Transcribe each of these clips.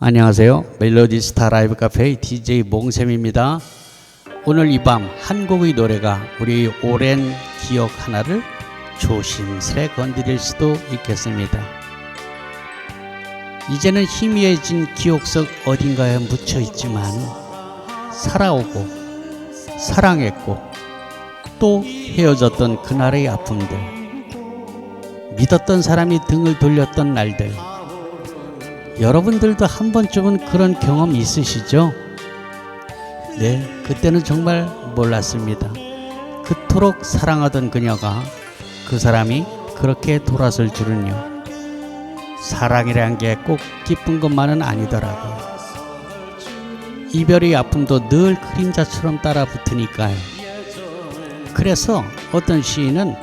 안녕하세요. 멜로디 스타 라이브 카페의 DJ 몽샘입니다. 오늘 이 밤 한 곡의 노래가 우리 오랜 기억 하나를 조심스레 건드릴 수도 있겠습니다. 이제는 희미해진 기억 속 어딘가에 묻혀 있지만 살아오고 사랑했고 또 헤어졌던 그날의 아픔들 믿었던 사람이 등을 돌렸던 날들 여러분들도 한 번쯤은 그런 경험 있으시죠? 네, 그때는 정말 몰랐습니다. 그토록 사랑하던 그녀가 그 사람이 그렇게 돌아설 줄은요. 사랑이란 게 꼭 기쁜 것만은 아니더라고요. 이별의 아픔도 늘 그림자처럼 따라 붙으니까요. 그래서 어떤 시인은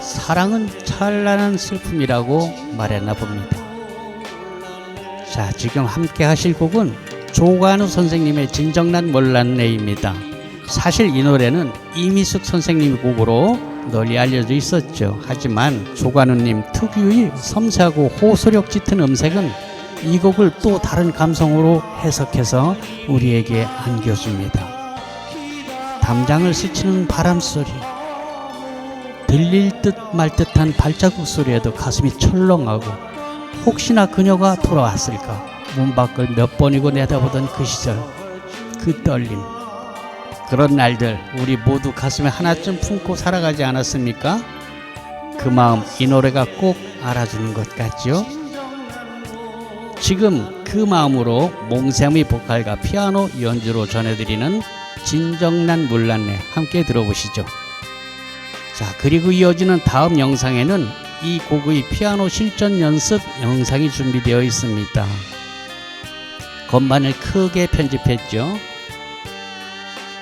사랑은 찬란한 슬픔이라고 말했나 봅니다. 자, 지금 함께 하실 곡은 조관우 선생님의 진정난 몰랐네입니다. 사실 이 노래는 이미숙 선생님 곡으로 널리 알려져 있었죠. 하지만 조관우님 특유의 섬세하고 호소력 짙은 음색은 이 곡을 또 다른 감성으로 해석해서 우리에게 안겨줍니다. 담장을 스치는 바람 소리, 들릴 듯 말 듯한 발자국 소리에도 가슴이 철렁하고 혹시나 그녀가 돌아왔을까 문 밖을 몇 번이고 내다보던 그 시절 그 떨림 그런 날들 우리 모두 가슴에 하나쯤 품고 살아가지 않았습니까? 그 마음 이 노래가 꼭 알아주는 것 같지요? 지금 그 마음으로 몽샘의 보컬과 피아노 연주로 전해드리는 진정난 물란내 함께 들어보시죠. 자 그리고 이어지는 다음 영상에는 이 곡의 피아노 실전 연습 영상이 준비되어 있습니다. 건반을 크게 편집했죠.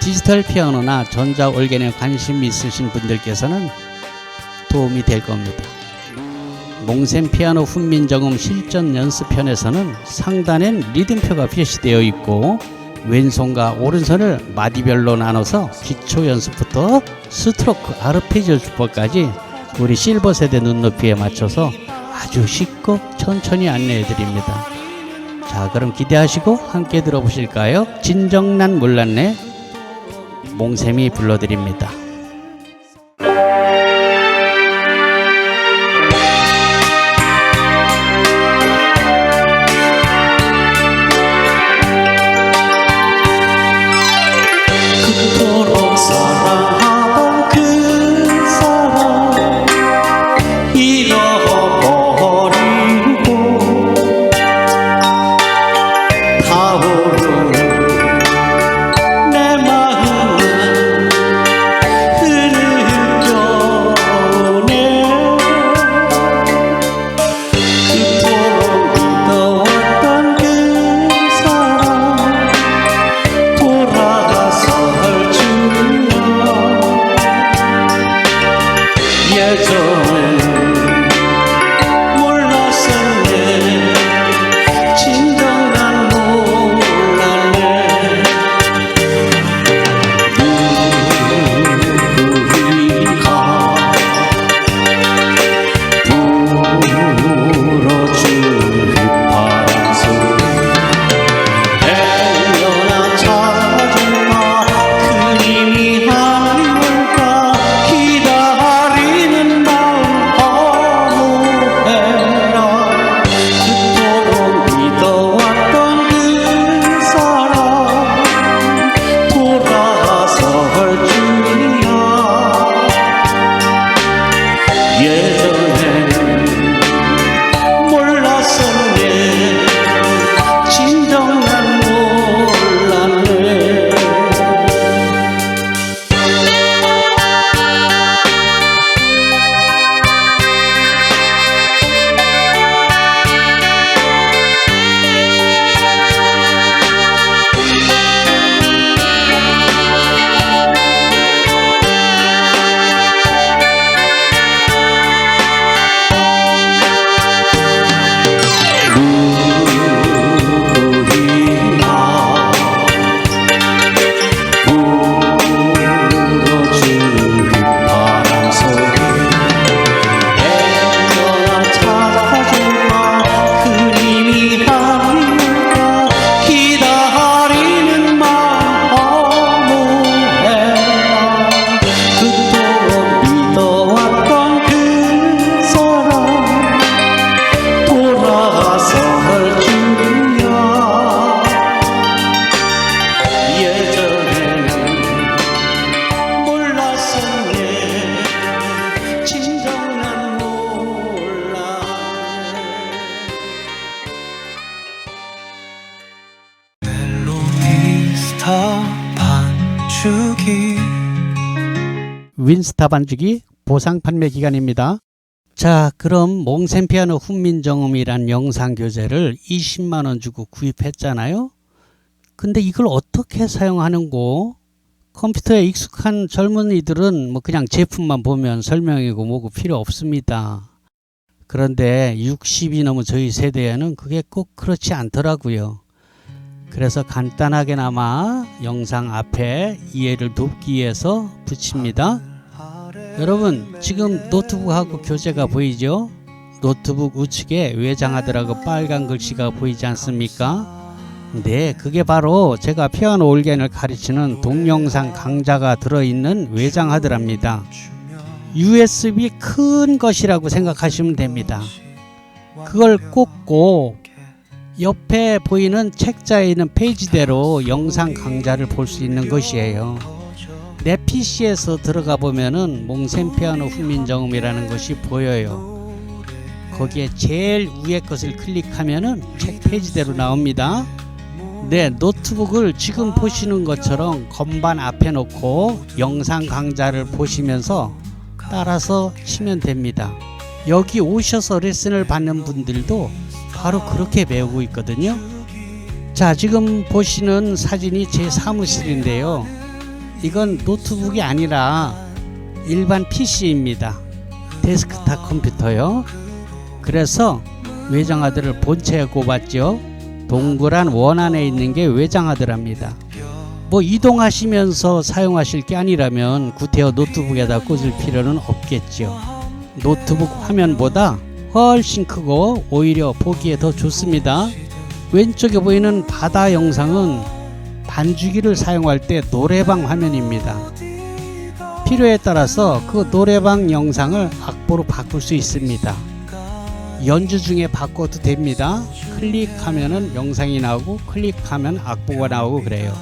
디지털 피아노나 전자 올겐에 관심 있으신 분들께서는 도움이 될 겁니다. 몽샘 피아노 훈민정음 실전 연습편에서는 상단엔 리듬표가 표시되어 있고 왼손과 오른손을 마디별로 나눠서 기초 연습부터 스트로크 아르페지오 주법까지 우리 실버 세대 눈높이에 맞춰서 아주 쉽고 천천히 안내해 드립니다. 자, 그럼 기대하시고 함께 들어보실까요? 진정난 몰랐네 몽샘이 불러드립니다. 윈스타 반죽이 보상 판매 기간입니다. 자, 그럼 몽센 피아노 훈민정음이란 영상 교재를 20만 원 주고 구입했잖아요. 근데 이걸 어떻게 사용하는고? 컴퓨터에 익숙한 젊은이들은 뭐 그냥 제품만 보면 설명이고 뭐고 필요 없습니다. 그런데 60이 넘은 저희 세대에는 그게 꼭 그렇지 않더라고요. 그래서 간단하게나마 영상 앞에 이해를 돕기 위해서 붙입니다. 여러분 지금 노트북하고 교재가 보이죠? 노트북 우측에 외장하드라고 빨간 글씨가 보이지 않습니까? 네, 그게 바로 제가 피아노 올겐을 가르치는 동영상 강좌가 들어있는 외장하드랍니다. USB 큰 것이라고 생각하시면 됩니다. 그걸 꽂고 옆에 보이는 책자에 있는 페이지대로 영상 강좌를 볼 수 있는 것이에요. 내 PC에서 들어가 보면은 몽센 피아노 훈민정음이라는 것이 보여요. 거기에 제일 위에 것을 클릭하면은 책 페이지대로 나옵니다. 네, 노트북을 지금 보시는 것처럼 건반 앞에 놓고 영상 강좌를 보시면서 따라서 치면 됩니다. 여기 오셔서 레슨을 받는 분들도 바로 그렇게 배우고 있거든요. 자, 지금 보시는 사진이 제 사무실인데요. 이건 노트북이 아니라 일반 PC입니다. 데스크탑 컴퓨터요. 그래서 외장하드를 본체에 꼽았죠. 동그란 원 안에 있는 게 외장하드랍니다. 뭐 이동하시면서 사용하실 게 아니라면 구태여 노트북에다 꽂을 필요는 없겠죠. 노트북 화면보다 훨씬 크고 오히려 보기에 더 좋습니다. 왼쪽에 보이는 바다 영상은 반주기를 사용할 때 노래방 화면입니다. 필요에 따라서 그 노래방 영상을 악보로 바꿀 수 있습니다. 연주 중에 바꿔도 됩니다. 클릭하면은 영상이 나오고 클릭하면 악보가 나오고 그래요.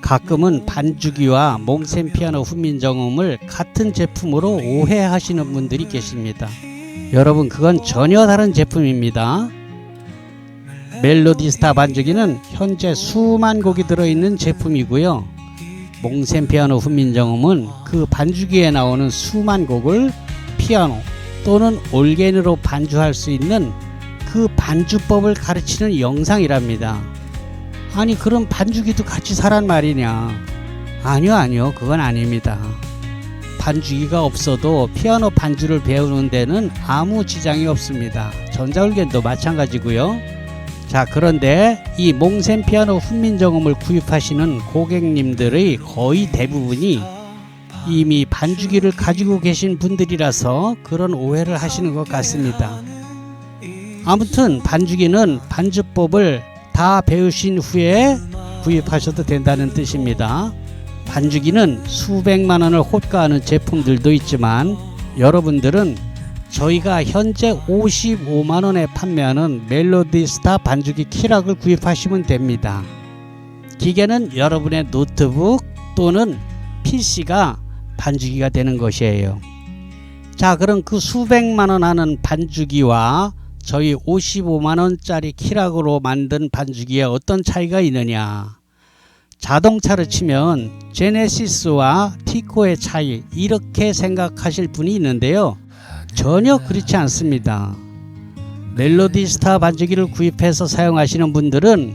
가끔은 반주기와 몽센 피아노 훈민정음을 같은 제품으로 오해하시는 분들이 계십니다. 여러분 그건 전혀 다른 제품입니다. 멜로디스타 반주기는 현재 수만 곡이 들어있는 제품이고요. 몽센 피아노 훈민정음은 그 반주기에 나오는 수만 곡을 피아노 또는 올겐으로 반주할 수 있는 그 반주법을 가르치는 영상이랍니다. 아니 그럼 반주기도 같이 사란 말이냐? 아니요 아니요 그건 아닙니다. 반주기가 없어도 피아노 반주를 배우는 데는 아무 지장이 없습니다. 전자올겐도 마찬가지고요. 자 그런데 이 몽센 피아노 훈민정음을 구입하시는 고객님들의 거의 대부분이 이미 반주기를 가지고 계신 분들이라서 그런 오해를 하시는 것 같습니다. 아무튼 반주기는 반주법을 다 배우신 후에 구입하셔도 된다는 뜻입니다. 반주기는 수백만 원을 호가하는 제품들도 있지만 여러분들은 저희가 현재 55만 원에 판매하는 멜로디 스타 반주기 키락을 구입하시면 됩니다. 기계는 여러분의 노트북 또는 PC가 반주기가 되는 것이에요. 자, 그럼 그 수백만 원 하는 반주기와 저희 55만 원짜리 키락으로 만든 반주기에 어떤 차이가 있느냐? 자동차를 치면 제네시스와 티코의 차이 이렇게 생각하실 분이 있는데요. 전혀 그렇지 않습니다. 멜로디 스타 반주기를 구입해서 사용하시는 분들은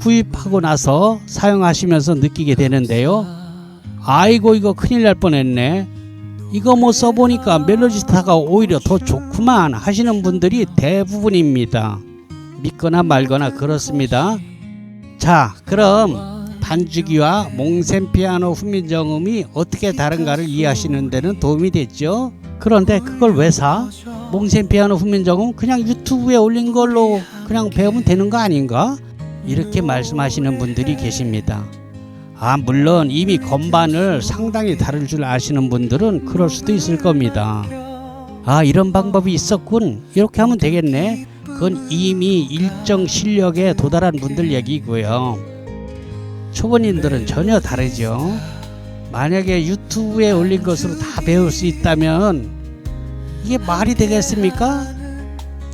구입하고 나서 사용하시면서 느끼게 되는데요. 아이고 이거 큰일 날 뻔했네. 이거 뭐 써보니까 멜로디 스타가 오히려 더 좋구만 하시는 분들이 대부분입니다. 믿거나 말거나 그렇습니다. 자, 그럼 반주기와 몽센 피아노 훈민정음이 어떻게 다른가를 이해하시는 데는 도움이 됐죠. 그런데 그걸 왜 사? 몽센 피아노 훈민정음 그냥 유튜브에 올린 걸로 그냥 배우면 되는 거 아닌가? 이렇게 말씀하시는 분들이 계십니다. 아, 물론 이미 건반을 상당히 다룰 줄 아시는 분들은 그럴 수도 있을 겁니다. 아, 이런 방법이 있었군. 이렇게 하면 되겠네. 그건 이미 일정 실력에 도달한 분들 얘기고요. 초보님들은 전혀 다르죠. 만약에 유튜브에 올린 것으로 다 배울 수 있다면 이게 말이 되겠습니까?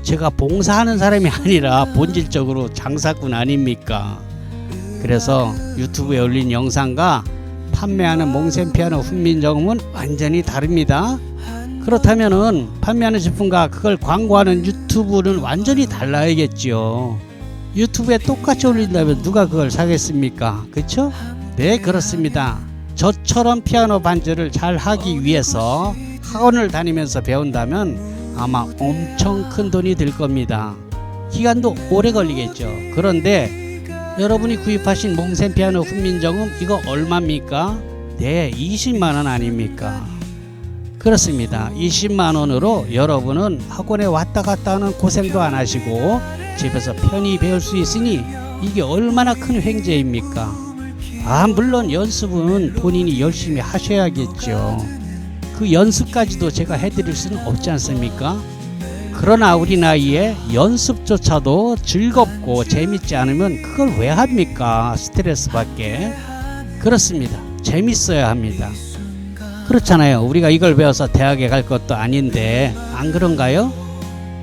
제가 봉사하는 사람이 아니라 본질적으로 장사꾼 아닙니까? 그래서 유튜브에 올린 영상과 판매하는 몽센 피아노 훈민정음은 완전히 다릅니다. 그렇다면은 판매하는 제품과 그걸 광고하는 유튜브는 완전히 달라야겠지요. 유튜브에 똑같이 올린다면 누가 그걸 사겠습니까? 그쵸? 네, 그렇습니다. 저처럼 피아노 반주를 잘 하기 위해서 학원을 다니면서 배운다면 아마 엄청 큰 돈이 들 겁니다. 기간도 오래 걸리겠죠. 그런데 여러분이 구입하신 몽센 피아노 훈민정음 이거 얼마입니까? 네, 20만 원 아닙니까? 그렇습니다. 20만 원으로 여러분은 학원에 왔다 갔다 하는 고생도 안 하시고 집에서 편히 배울 수 있으니 이게 얼마나 큰 횡재입니까? 아, 물론 연습은 본인이 열심히 하셔야겠죠. 그 연습까지도 제가 해드릴 수는 없지 않습니까? 그러나 우리 나이에 연습조차도 즐겁고 재밌지 않으면 그걸 왜 합니까? 스트레스 받게. 그렇습니다. 재밌어야 합니다. 그렇잖아요. 우리가 이걸 배워서 대학에 갈 것도 아닌데 안 그런가요?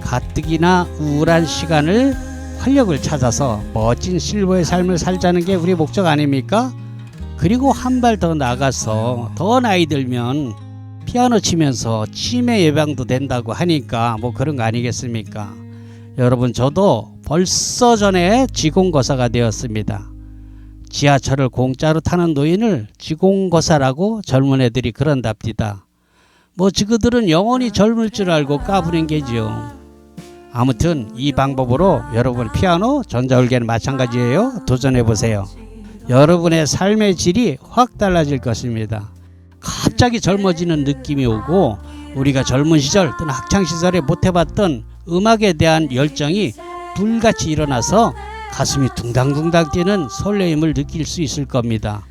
가뜩이나 우울한 시간을 활력을 찾아서 멋진 실버의 삶을 살자는 게 우리 목적 아닙니까? 그리고 한 발 더 나가서 더 나이 들면 피아노 치면서 치매 예방도 된다고 하니까 뭐 그런 거 아니겠습니까? 여러분 저도 벌써 전에 지공거사가 되었습니다. 지하철을 공짜로 타는 노인을 지공거사라고 젊은 애들이 그런답니다. 뭐 지그들은 영원히 젊을 줄 알고 까부는 게지요. 아무튼 이 방법으로 여러분 피아노, 전자울개는 마찬가지예요. 도전해 보세요. 여러분의 삶의 질이 확 달라질 것입니다. 갑자기 젊어지는 느낌이 오고 우리가 젊은 시절 또는 학창 시절에 못 해봤던 음악에 대한 열정이 불같이 일어나서 가슴이 둥당둥당 뛰는 설레임을 느낄 수 있을 겁니다.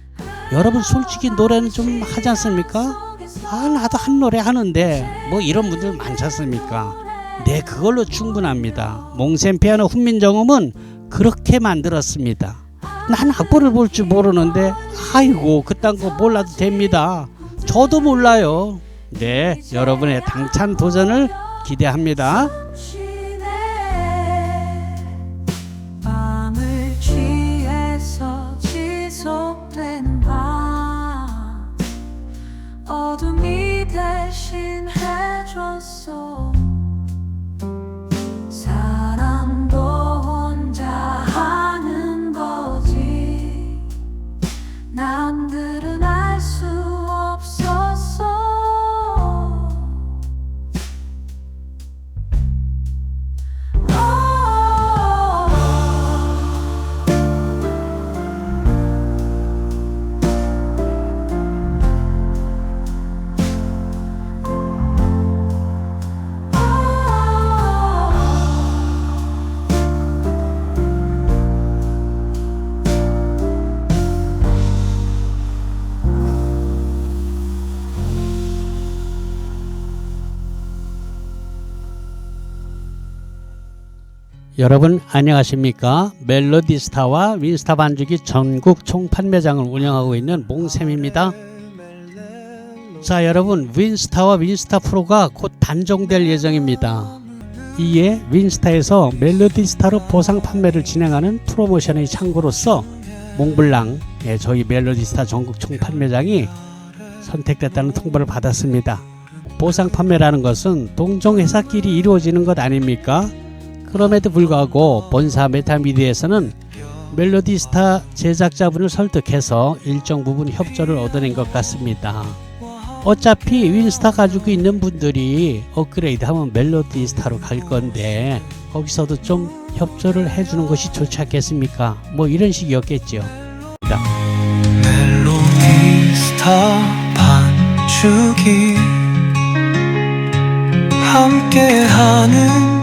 여러분 솔직히 노래는 좀 하지 않습니까? 아 나도 한 노래 하는데 뭐 이런 분들 많지 않습니까? 네 그걸로 충분합니다. 몽센 피아노 훈민정음은 그렇게 만들었습니다. 난 악보를 볼 줄 모르는데 아이고 그딴 거 몰라도 됩니다. 저도 몰라요. 네 여러분의 당찬 도전을 기대합니다. 어둠이 대신 해줬어 여러분 안녕하십니까? 멜로디스타와 윈스타 반죽이 전국 총판매장을 운영하고 있는 몽쌤입니다. 자 여러분 윈스타와 윈스타 프로가 곧 단종될 예정입니다. 이에 윈스타에서 멜로디스타로 보상 판매를 진행하는 프로모션의 창구로서 몽블랑 예, 저희 멜로디스타 전국 총판매장이 선택됐다는 통보를 받았습니다. 보상 판매라는 것은 동종회사끼리 이루어지는 것 아닙니까? 그럼에도 불구하고 본사 메타미디에서는 멜로디스타 제작자분을 설득해서 일정 부분 협조를 얻어낸 것 같습니다. 어차피 윈스타 가지고 있는 분들이 업그레이드 하면 멜로디스타로 갈 건데 거기서도 좀 협조를 해주는 것이 좋지 않겠습니까? 뭐 이런 식이었겠죠. 멜로디스타 반죽이 함께하는